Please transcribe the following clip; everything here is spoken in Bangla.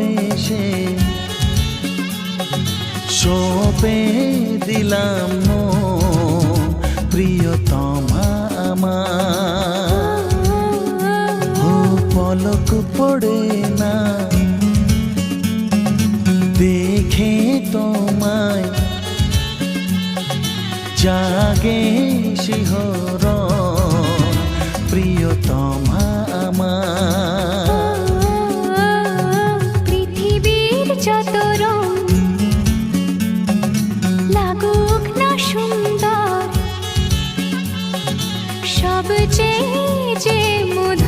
ভালোবেসে সপে দিলাম প্রিয়তমা আমার। ও পলক পড়ে না। দেখে তোমায় জাগে শিহর সে যে মুদ